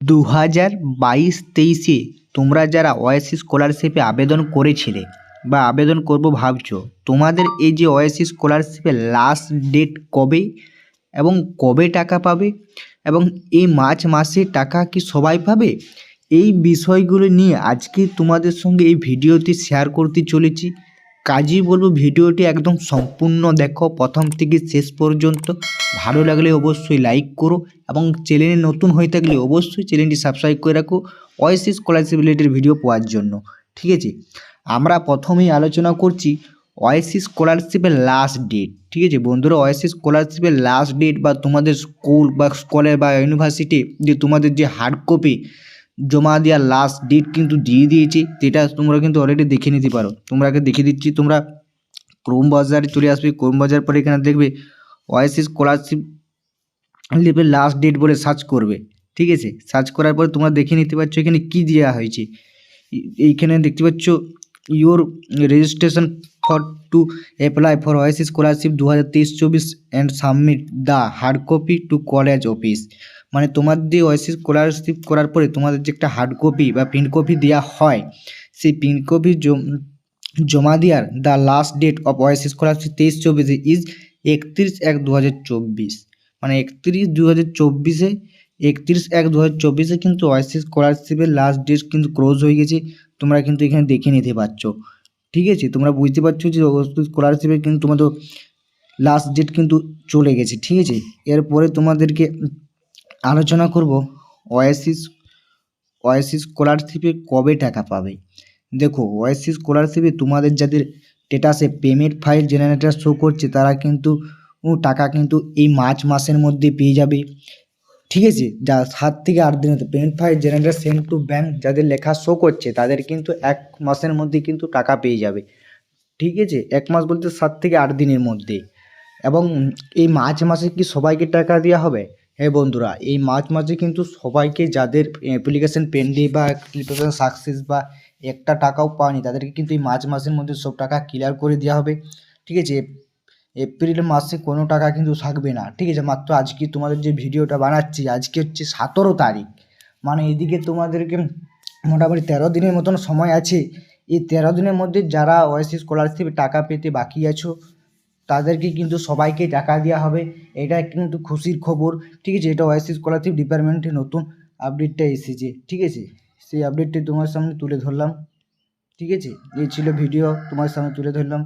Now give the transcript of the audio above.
দু হাজার বাইশ তেইশে তোমরা যারা ওয়াইসি স্কলারশিপে আবেদন করেছিলে বা আবেদন করব ভাবছ, তোমাদের এই যে ওয়াইসি স্কলারশিপের লাস্ট ডেট কবে এবং কবে টাকা পাবে এবং এই মার্চ মাসে টাকা কি সবাই পাবে? এই বিষয়গুলো নিয়ে আজকে তোমাদের সঙ্গে এই ভিডিওটি শেয়ার করতে চলেছি। কাজেই বলব ভিডিওটি একদম সম্পূর্ণ দেখো। প্রথম থেকে শেষ পর্যন্ত। ভালো লাগলে অবশ্যই লাইক করো এবং চ্যানেলে নতুন হয়ে থাকলে অবশ্যই চ্যানেলটি সাবস্ক্রাইব করে রাখো। ওয়াইসি স্কলারশিপ রিলেটেড ভিডিও পাওয়ার জন্য। ঠিক আছে? আমরা প্রথমেই আলোচনা করছি ওয়াইসি স্কলারশিপের লাস্ট ডেট ঠিক আছে? বন্ধুরা ওয়াইসি স্কলারশিপের লাস্ট ডেট বা তোমাদের স্কুল বা কলেজ বা ইউনিভার্সিটি যে তোমাদের যে হার্ড কপি জমা দেওয়ার লাস্ট ডেট কিন্তু দিয়ে দিয়েছে, যেটা তোমরা কিন্তু অলরেডি দেখে নিতে পারো। তোমরা আগে দেখে দিচ্ছি, তোমরা ক্রোম বাজারে চলে আসবে ক্রোম বাজার পরে এখানে দেখবে ওয়াইসি স্কলারশিপ লিপের লাস্ট ডেট বলে সার্চ করবে, ঠিক আছে? সার্চ করার পরে তোমরা দেখে নিতে পারছ এখানে কী দেওয়া হয়েছে। এইখানে দেখতে পাচ্ছ your registration for to apply for Oasis scholarship দু হাজার তেইশ চব্বিশ and submit the hard copy to college office মানে তোমার দিয়ে ওয়াইসি স্কলারশিপ করার পরে তোমাদের যে একটা হার্ড কপি বা প্রিন্ট কপি দেওয়া হয়, সেই প্রিন্ট কপি জমা দেওয়ার the last date of Oasis scholarship তেইশ চব্বিশে ইজ একত্রিশ এক দু মানে একত্রিশ দু হাজার চব্বিশে, একত্রিশ এক দু হাজার চব্বিশে কিন্তু ওয়াইসি স্কলারশিপের লাস্ট ডেট কিন্তু ক্লোজ হয়ে গেছে, তোমরা কিন্তু এখানে দেখে নিতে পারছ। ঠিক আছে? তোমরা বুঝতে পারছ যে স্কলারশিপের কিন্তু তোমাদের লাস্ট ডেট কিন্তু চলে গেছে। ঠিক আছে? এরপরে তোমাদেরকে আলোচনা করব ওয়াইসিস ওয়াইসিস স্কলারশিপে কবে টাকা পাবে। দেখো ওয়াইসি স্কলারশিপে তোমাদের যাদের স্টেটাসে পেমেন্ট ফাইল জেনারেটার শো করছে, তারা কিন্তু টাকা কিন্তু এই মার্চ মাসের মধ্যে পেয়ে যাবে। ঠিক আছে? যা সাত থেকে আট দিনের payment file generator send to bank যাদের লেখা শো করছে, তাদের কিন্তু এক মাসের মধ্যে কিন্তু টাকা পেয়ে যাবে। ঠিক আছে? এক মাস বলতে সাত থেকে আট দিনের মধ্যে। এবং এই মার্চ মাসে কি সবাইকে টাকা দেওয়া হবে? হ্যাঁ বন্ধুরা, এই মার্চ মাসে কিন্তু সবাইকে যাদের অ্যাপ্লিকেশান পেন্ডিং বা অ্যাপ্লিকেশন সাকসেস বা একটা টাকাও পায়নি তাদেরকে কিন্তু এই মার্চ মাসের মধ্যে সব টাকা ক্লিয়ার করে দেওয়া হবে। ঠিক আছে? এপ্রিল মাসে কোনো টাকা কিন্তু থাকবে না। ঠিক আছে? মাত্র আজকে তোমাদের যে ভিডিওটা বানাচ্ছি, আজকে হচ্ছে সতেরো তারিখ। মানে এদিকে তোমাদেরকে মোটামুটি তেরো দিনের মতন সময় আছে। এই তেরো দিনের মধ্যে যারা ওয়াইসি স্কলারশিপ টাকা পেতে বাকি আছো তাদেরকে কিন্তু সবাইকে টাকা দেওয়া হবে। এটা কিন্তু খুশির খবর। ঠিক আছে, এটা ওয়াইসি স্কলারশিপ ডিপার্টমেন্টে নতুন আপডেটটা এসেছে। ঠিক আছে, সেই আপডেটটি তোমার সামনে তুলে ধরলাম। ঠিক আছে, এই ছিল ভিডিও তোমার সামনে তুলে ধরলাম।